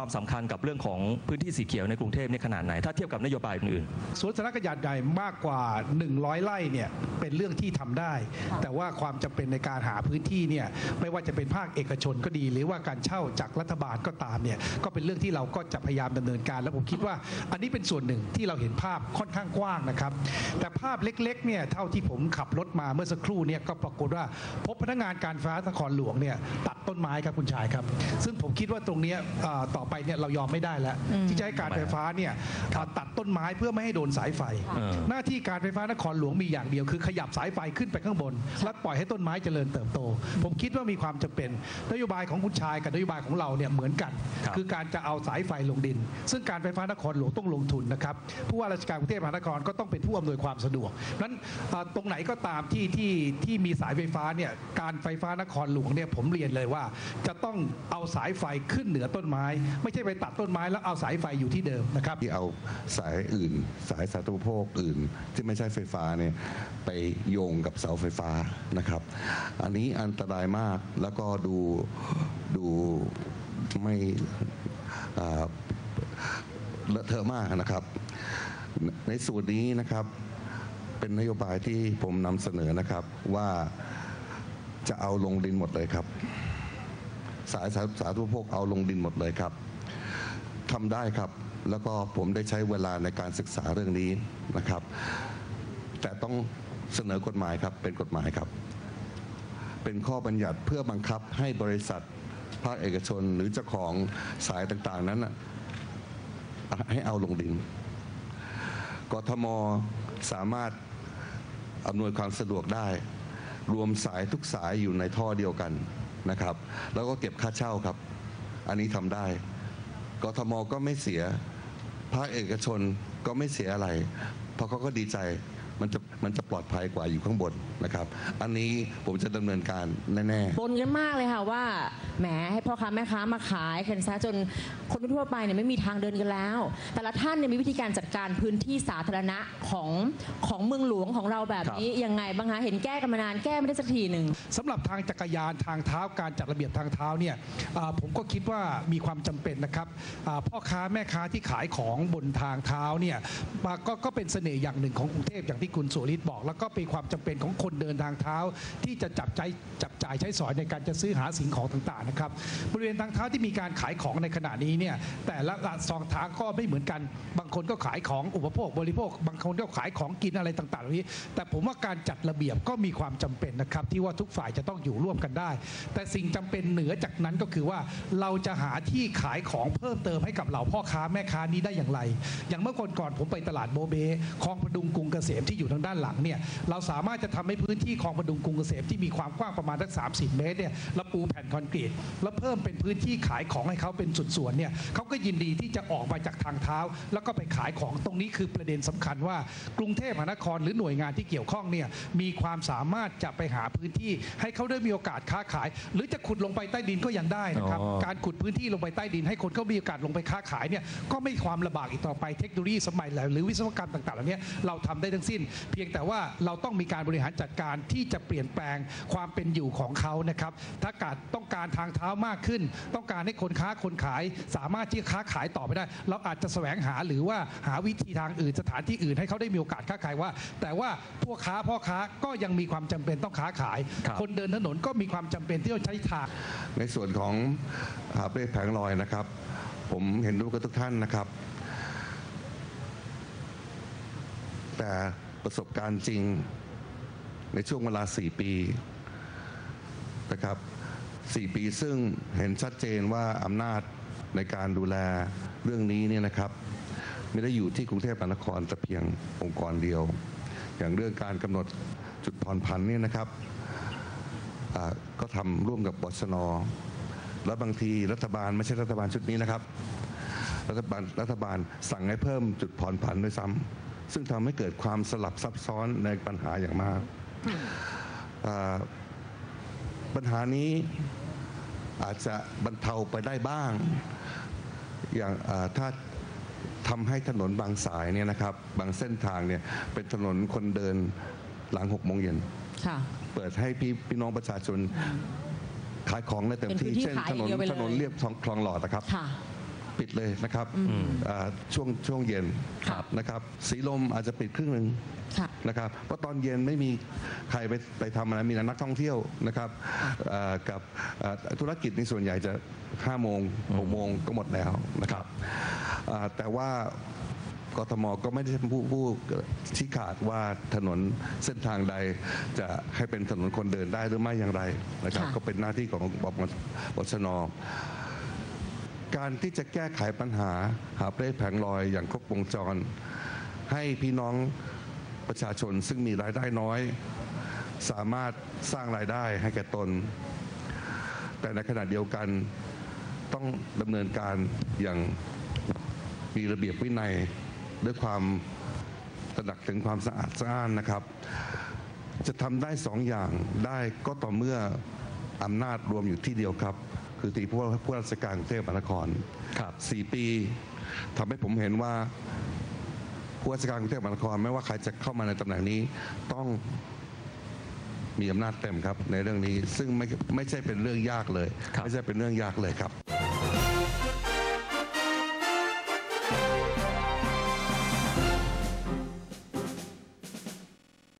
ความสำคัญกับเรื่องของพื้นที่สีเขียวในกรุงเทพเนี่ยขนาดไหน ถ้าเทียบกับนโยบายอื่นสวนสาธารณะขนาดใหญ่มากกว่า 100 ไร่เนี่ยเป็นเรื่องที่ทำได้ แต่ว่าความจำเป็นในการหาพื้นที่เนี่ยไม่ว่าจะเป็นภาคเอกชนก็ดี หรือว่าการเช่าจากรัฐบาลก็ตามเนี่ยก็เป็นเรื่องที่เราก็จะพยายามดำเนินการ และผมคิดว่า อันนี้เป็นส่วนหนึ่งที่เราเห็นภาพค่อนข้างกว้างนะครับ แต่ภาพเล็กๆเนี่ยเท่าที่ผมขับรถมาเมื่อสักครู่เนี่ยก็ปรากฏว่าพบพนักงานการฟ้านครหลวงเนี่ยตัดต้นไม้ครับคุณชายครับ ซึ่งผมคิดว่าตรงเนี้ยเอ่อต่อไปเนี่ยเรายอมไม่ได้แล้ว ที่จะให้การไฟฟ้าเนี่ยเอ่อตัดต้นไม้เพื่อไม่ให้โดนสายไฟเออหน้าที่การไฟฟ้านครหลวงมีอย่างเดียวคือขยับสายไฟขึ้นไปข้างบน แล้วปล่อยให้ต้นไม้เจริญเติบโต ผมคิดว่ามีความจำเป็นนโยบายของคุณชายกับนโยบายของเราเนี่ยเหมือนกันครับคือการจะเอาสายไฟลงดิน ซึ่งการไฟฟ้านครหลวงต้องลงทุนนะครับผู้ว่าราชการกรุงเทพมหานครก็ต้องเป็นผู้อำนวยความสะดวกนั้นเอ่อตรงไหนก็ตามที่ที่ที่มีสายไฟฟ้าเนี่ยการไฟฟ้านครหลวงเนี่ยผมเรียนเลยว่า จะต้องเอาสายไฟขึ้นเหนือต้นไม้ไม่ใช่ไปตัดต้นไม้แล้วเอาสายไฟอยู่ที่เดิมนะครับที่เอาสายอื่น สายสาธารณูปโภคอื่น ที่ไม่ใช่ไฟฟ้าเนี่ยไปโยงกับเสาไฟฟ้านะครับ อันนี้อันตรายมากแล้วก็ดูดูไม่เลอะเทอะมากนะครับ ในส่วนนี้นะครับเป็นนโยบายที่ผมนำเสนอนะครับว่าจะเอาลงดินหมดเลยครับ สายสาสาธารณูปโภคเอาลงดินหมดเลยครับทำได้ครับ แล้วก็ผมได้ใช้เวลาในการศึกษาเรื่องนี้นะครับ แต่ต้องเสนอกฎหมายครับเป็นกฎหมายครับ เป็นข้อบัญญัติเพื่อบังคับให้บริษัทภาคเอกชนหรือเจ้าของสายต่างๆ นั้นให้เอาลงดิน กทมสามารถอำนวยความสะดวกได้ รวมสายทุกสายอยู่ในท่อเดียวกัน นะครับ แล้วก็เก็บค่าเช่าครับ อันนี้ทำได้กทมก็ไม่เสีย ภาคเอกชนก็ไม่เสียอะไร เพราะเขาก็ดีใจ มันจะมันจะปลอดภัยกว่าอยู่ข้างบนนะครับ อันนี้ผมจะดำเนินการแน่ๆบนกันมากเลยค่ะว่าแหมให้พ่อค้าแม่ค้ามาขายกันซะจนคนทั่วไปเนี่ยไม่มีทางเดินกันแล้ว แต่ละท่านเนี่ยมีวิธีการจัดการพื้นที่สาธารณะของของเมืองหลวงของเราแบบนี้ยังไงบ้างคะเห็นแก้กันมานานแก้ไม่ได้สักทีหนึ่ง สำหรับทางจักรยานทางเท้าการจัดระเบียบทางเท้าเนี่ยอ่าผมก็คิดว่ามีความจำเป็นนะครับอ่าพ่อค้าแม่ค้าที่ขายของบนทางเท้าเนี่ยมาก็ก็เป็นเสน่ห์อย่างหนึ่งของกรุงเทพอย่างที่คุณสุริศบอก แล้วก็เป็นความจำเป็นของคนเดินทางเท้า ที่จะจับใจจับจ่ายใช้สอยในการจะซื้อหาสิ่งของต่างๆนะครับบริเวณทางเท้าที่มีการขายของในขณะนี้เนี่ยแต่ละซองทางก็ไม่เหมือนกัน บางคนก็ขายของอุปโภคบริโภค บางคนก็ขายของกินอะไรต่างๆเหล่านี้ แต่ผมว่าการจัดระเบียบก็มีความจำเป็นนะครับที่ว่าทุกฝ่ายจะต้องอยู่ร่วมกันได้ แต่สิ่งจำเป็นเหนือจากนั้นก็คือว่าเราจะหาที่ขายของเพิ่มเติมให้กับเหล่าพ่อค้าแม่ค้านี้ได้อย่างไร อย่างเมื่อก่อนก่อนผมไปตลาดโบเบคลองพดุงกรุงเกษมที่อยู่ทางด้านหลังเนี่ยเราสามารถจะทำให้พื้นที่คลองพดุงกรุงเกษมที่มีความกว้างประมาณสัก30 เมตรเนี่ยเราปูแผ่นคอนกรีตแล้วเพิ่มเป็นพื้นที่ขายของให้เขาเป็นสุดส่วนเนี่ยเขาก็ยินดีที่จะออกมาจากทางเท้า แล้วก็ไปขายของตรงนี้คือประเด็นสำคัญว่า กรุงเทพมหานครหรือหน่วยงานที่เกี่ยวข้องเนี่ยมีความสามารถจะไปหาพื้นที่ ให้เขาได้มีโอกาสค้าขาย หรือจะขุดลงไปใต้ดินก็ยังได้นะครับอ๋อการขุดพื้นที่ลงไปใต้ดิน ให้คนเขามีโอกาสลงไปค้าขายเนี่ยก็ไม่ความลำบากอีกต่อไปเทคโนโลยีสมัยแล้วหรือวิศวกรรมต่างๆเหล่านี้เราทำได้ทั้งสิ้นเพียงแต่ว่าเราต้องมีการบริหารจัดการที่จะเปลี่ยนแปลงความเป็นอยู่ของเขานะครับ ถ้าการต้องการทางเท้ามากขึ้น ต้องการให้คนค้าคนขาย สามารถที่จะค้าขายต่อไปได้ เราอาจจะแสวงหาหรือว่าหาวิธีทางอื่นสถานที่อื่นให้เขาได้มีโอกาสค้าขายว่า แต่ว่าพวกค้าพ่อค้าก็ยังมีความจำเป็นต้องค้าขายครับคนเดินถนนก็มีความจำเป็นที่ต้องใช้ทาง ในส่วนของหาบเร่แผงลอยนะครับ ผมเห็นด้วยกับทุกท่านนะครับ แต่ ประสบการณ์จริงในช่วงเวลา 4 ปีนะครับ 4 ปีซึ่งเห็นชัดเจนว่าอำนาจในการดูแลเรื่องนี้เนี่ยนะครับ ไม่ได้อยู่ที่กรุงเทพมหานครแต่เพียงองค์กรเดียว อย่างเรื่องการกำหนดจุดผ่อนผันเนี่ยนะครับก็ทำร่วมกับบชนแล้วบางทีรัฐบาลไม่ใช่รัฐบาลชุดนี้นะครับ รัฐบาลรัฐบาลสั่งให้เพิ่มจุดผ่อนผันด้วยซ้ำ ซึ่งทำให้เกิดความสลับซับซ้อนในปัญหาอย่างมากอ่าปัญหานี้อาจจะบรรเทาไปได้บ้าง อย่างอ่าถ้าทำให้ถนนบางสายเนี่ยนะครับ บางเส้นทางเนี่ยเป็นถนนคนเดินหลังหกโมงเย็นค่ะเปิดให้พี่พี่น้องประชาชนขายของได้เต็มเป็นพื้ที่นที่เช่นขายถนนอย่างเดียวไปเลยถนนเรียบคลองคลองหลอดนะครับค่ะเปิดเลยนะครับอ่าช่วงช่วงเย็นครับนะครับสีลมอาจจะปิดครึ่งหนึ่งค่ะนะครับเพราะตอนเย็นไม่มีใครไปไปทำอะไรมีแต่นักท่องเที่ยวนะครับเอ่อกับเอ่อธุรกิจในส่วนใหญ่จะ5โมง6โมงก็หมดแล้วนะครับอ่าแต่ว่ากทมก็ไม่ได้ผู้ผู้ชี้ขาดว่าถนนเส้นทางใดจะให้เป็นถนนคนเดินได้หรือไม่อย่างไรนะครับค่ะก็เป็นหน้าที่ของบกบชน การที่จะแก้ไขปัญหา หาบเร่แผงลอยอย่างครบวงจร ให้พี่น้องประชาชนซึ่งมีรายได้น้อย สามารถสร้างรายได้ให้แก่ตน แต่ในขณะเดียวกันต้องดำเนินการอย่างมีระเบียบวินัยด้วยความตระหนักถึงความสะอาดสะอ้านนะครับ จะทำได้สองอย่างได้ก็ต่อเมื่ออำนาจรวมอยู่ที่เดียวครับ คือตีผู้ว่าผู้ราชการกรุงเทพมหานครครับสี่ปีทำให้ผมเห็นว่าผู้ว่าราชการกรุงเทพมหานคร ไม่ว่าใครจะเข้ามาในตำแหน่งนี้ต้องมีอำนาจเต็มครับในเรื่องนี้ซึ่งไม่ไม่ใช่เป็นเรื่องยากเลยครับไม่ใช่เป็นเรื่องยากเลยครับ